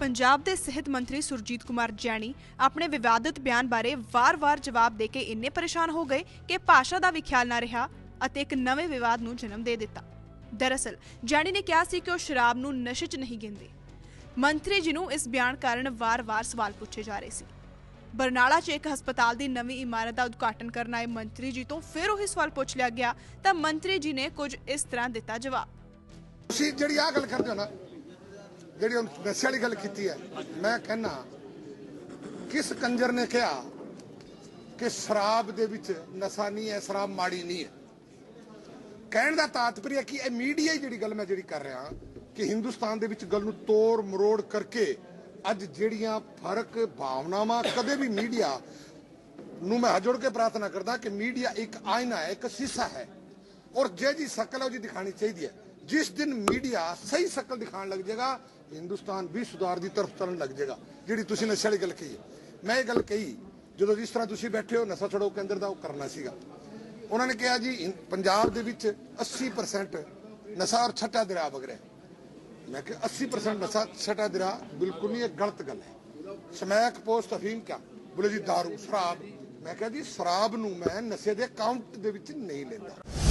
ਪੰਜਾਬ ਦੇ ਸਿਹਤ ਮੰਤਰੀ ਸੁਰਜੀਤ ਕੁਮਾਰ ਜੈਣੀ ਆਪਣੇ ਵਿਵਾਦਤ ਬਿਆਨ ਬਾਰੇ ਵਾਰ-ਵਾਰ ਜਵਾਬ ਦੇ ਕੇ ਇੰਨੇ ਪਰੇਸ਼ਾਨ ਹੋ ਗਏ ਕਿ ਭਾਸ਼ਾ ਦਾ ਵੀ ਖਿਆਲ ਨਾ ਰਿਹਾ ਅਤੇ ਇੱਕ ਨਵੇਂ ਵਿਵਾਦ ਨੂੰ ਜਨਮ ਦੇ ਦਿੱਤਾ। ਦਰਅਸਲ, ਜੈਣੀ ਨੇ ਕਿਹਾ ਸੀ ਕਿ ਉਹ ਸ਼ਰਾਬ ਨੂੰ ਨਸ਼ੇ 'ਚ ਨਹੀਂ ਗਿਣਦੇ। ਮੰਤਰੀ ਜੀ ਨੂੰ ਇਸ ਬਿਆਨ ਕਾਰਨ ਵਾਰ-ਵਾਰ ਸਵਾਲ ਪੁੱਛੇ ਜਾ ਰਹੇ ਸੀ। ਬਰਨਾਲਾ 'ਚ ਇੱਕ ਹਸਪਤਾਲ ਦੀ ਨਵੀਂ ਇਮਾਰਤ ਦਾ ਉਦਘਾਟਨ ਕਰਨ ਆਏ ਮੰਤਰੀ ਜੀ ਤੋਂ ਫਿਰ ਉਹੀ ਸਵਾਲ ਪੁੱਛ ਲਿਆ ਗਿਆ ਤਾਂ ਮੰਤਰੀ ਜੀ ਨੇ ਕੁਝ ਇਸ ਤਰ੍ਹਾਂ ਦਿੱਤਾ ਜਵਾਬ। ਤੁਸੀਂ ਜਿਹੜੀ ਆ ਗੱਲ ਕਰਦੇ ਹੋ ਨਾ ਜਿਹੜੀ ਹੁਣ ਨਸ਼ੇ ਵਾਲੀ ਗੱਲ ਕੀਤੀ ਹੈ, ਮੈਂ ਕਹਿੰਨਾ ਕਿਸ ਕੰਜਰ ਨੇ ਕਿਹਾ ਕਿ ਸ਼ਰਾਬ ਦੇ ਵਿੱਚ ਨਸ਼ਾ ਨਹੀਂ ਹੈ, ਸ਼ਰਾਬ ਮਾੜੀ ਨਹੀਂ ਹੈ? ਕਹਿਣ ਦਾ ਤਾਤਪਰ ਹੈ ਕਿ ਇਹ ਮੀਡੀਆ ਜਿਹੜੀ ਗੱਲ ਮੈਂ ਜਿਹੜੀ ਕਰ ਰਿਹਾ, ਕਿ ਹਿੰਦੁਸਤਾਨ ਦੇ ਵਿੱਚ ਗੱਲ ਨੂੰ ਤੋੜ ਮਰੋੜ ਕਰਕੇ ਅੱਜ ਜਿਹੜੀਆਂ ਫ਼ਰਕ ਭਾਵਨਾਵਾਂ, ਕਦੇ ਵੀ ਮੀਡੀਆ ਨੂੰ ਮੈਂ ਹੱਥ ਕੇ ਪ੍ਰਾਰਥਨਾ ਕਰਦਾ ਕਿ ਮੀਡੀਆ ਇੱਕ ਆਇਨਾ ਹੈ, ਇੱਕ ਸ਼ੀਸ਼ਾ ਹੈ, ਔਰ ਜੇ ਜੀ ਸ਼ਕਲ ਹੈ, ਉਹ ਜੀ ਦਿਖਾਣੀ ਚਾਹੀਦੀ ਹੈ। ਜਿਸ ਦਿਨ ਮੀਡੀਆ ਸਹੀ ਸ਼ਕਲ ਦਿਖਾਣ ਲੱਗ ਜਾਏਗਾ, ਹਿੰਦੁਸਤਾਨ ਵੀ ਸੁਧਾਰ ਦੀ ਤਰਫ ਚੱਲਣ ਲੱਗ ਜਾਏਗਾ, ਜਿਹੜੀ ਤੁਸੀਂ ਨਸ਼ੇ ਵਾਲੀ ਗੱਲ ਕਹੀ ਮੈਂ ਇਹ ਗੱਲ ਕਹੀ, ਜਦੋਂ ਜਿਸ ਤਰ੍ਹਾਂ ਤੁਸੀਂ ਬੈਠੇ ਹੋ, ਨਸ਼ਾ ਛੜੋ ਕੇਂਦਰ ਦਾ ਉਹ ਕਰਨਾ ਸੀਗਾ। ਉਹਨਾਂ ਨੇ ਕਿਹਾ ਜੀ ਪੰਜਾਬ ਦੇ ਵਿੱਚ 80% ਨਸ਼ਾ ਔਰ ਛੱਟਾ ਦਰਿਆ ਵਗ ਰਿਹਾ ਮੈਂ ਕਿਹਾ 80% ਨਸ਼ਾ ਛੱਟਾ ਦਰਿਆ ਬਿਲਕੁਲ ਨਹੀਂ, ਇਹ ਗਲਤ ਗੱਲ ਹੈ। ਸਮੈਕ ਪੋਸਟ ਅਫੀਮ ਕਿਆ? ਬੋਲੇ ਜੀ दारू ਸ਼ਰਾਬ। ਮੈਂ ਕਿਹਾ ਜੀ, ਸ਼ਰਾਬ ਨੂੰ ਮੈਂ ਨਸ਼ੇ ਦੇ ਕਾਊਂਟ ਦੇ ਵਿੱਚ ਨਹੀਂ ਲੈਂਦਾ।